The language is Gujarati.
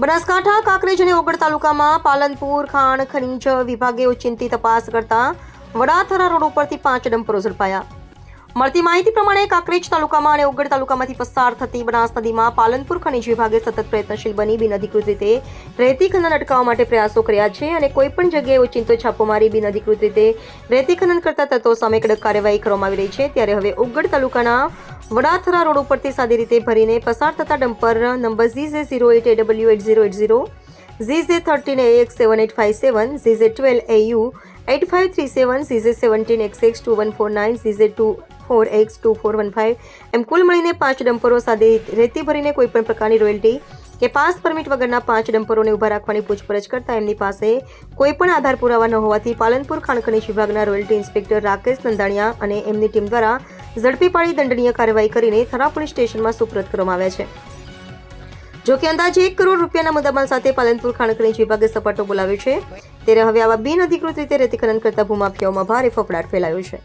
બનાસકાંઠા, કાંકરેજ અને ઓગળ તાલુકામાં પાલનપુર, ખાણ, ખનીજ વિભાગે ઓચિંતી તપાસ કરતા વડાથરા રોડ ઉપરથી પાંચ ડમ્પરો ઝડપાયા. મળતી માહિતી પ્રમાણે કાંકરેજ તાલુકામાં અને ઓગળ તાલુકામાંથી પસાર થતી બનાસ નદીમાં પાલનપુર ખનીજ વિભાગે સતત પ્રયત્નશીલ બની બિનઅધિકૃત રીતે રેતી ખનન અટકાવવા માટે પ્રયાસો કર્યા છે અને કોઈપણ જગ્યાએ ઓચિંતો છાપો મારી બિનઅધિકૃત રીતે રેતી ખનન કરતા તત્વો સામે કડક કાર્યવાહી કરવામાં આવી રહી છે. ત્યારે હવે ઉગડ તાલુકાના વડાથરા રોડ ઉપરથી સાદી રીતે ભરીને પસાર થતા dumper number G J zero eight A W eight zero eight zero G J thirteen X seven eight five seven, GJ twelve U eight five three seven, GJ seventeen X X two one four nine, GJ two four X two four one five એમ કુલ મળીને પાંચ ડમ્પરો સાદી રેતી ભરીને કોઈપણ પ્રકારની રોયલ્ટી કે પાસ પરમિટ વગરના પાંચ ડમ્પરોને ઊભા રાખવાની પૂછપરછ કરતા એમની પાસે કોઈપણ આધાર પુરાવા ન હોવાથી પાલનપુર ખાણ વિભાગના રોયલ્ટી ઇન્સ્પેક્ટર રાકેશ નંદાણીયા અને એમની ટીમ દ્વારા ઝડપી પાડી દંડનીય કાર્યવાહી કરીને થરા પોલીસ સ્ટેશનમાં સુપ્રત કરવામાં આવ્યા છે. જો કે અંદાજે એક કરોડ રૂપિયાના મુદ્દામાલ સાથે પાલનપુર ખાણ ખનીજ વિભાગે સપાટો બોલાવ્યો છે. ત્યારે હવે આવા બિનઅધિકૃત રીતે રેતી ખનન કરતા ભૂમાફિયાઓમાં ભારે ફફડાટ ફેલાયો છે.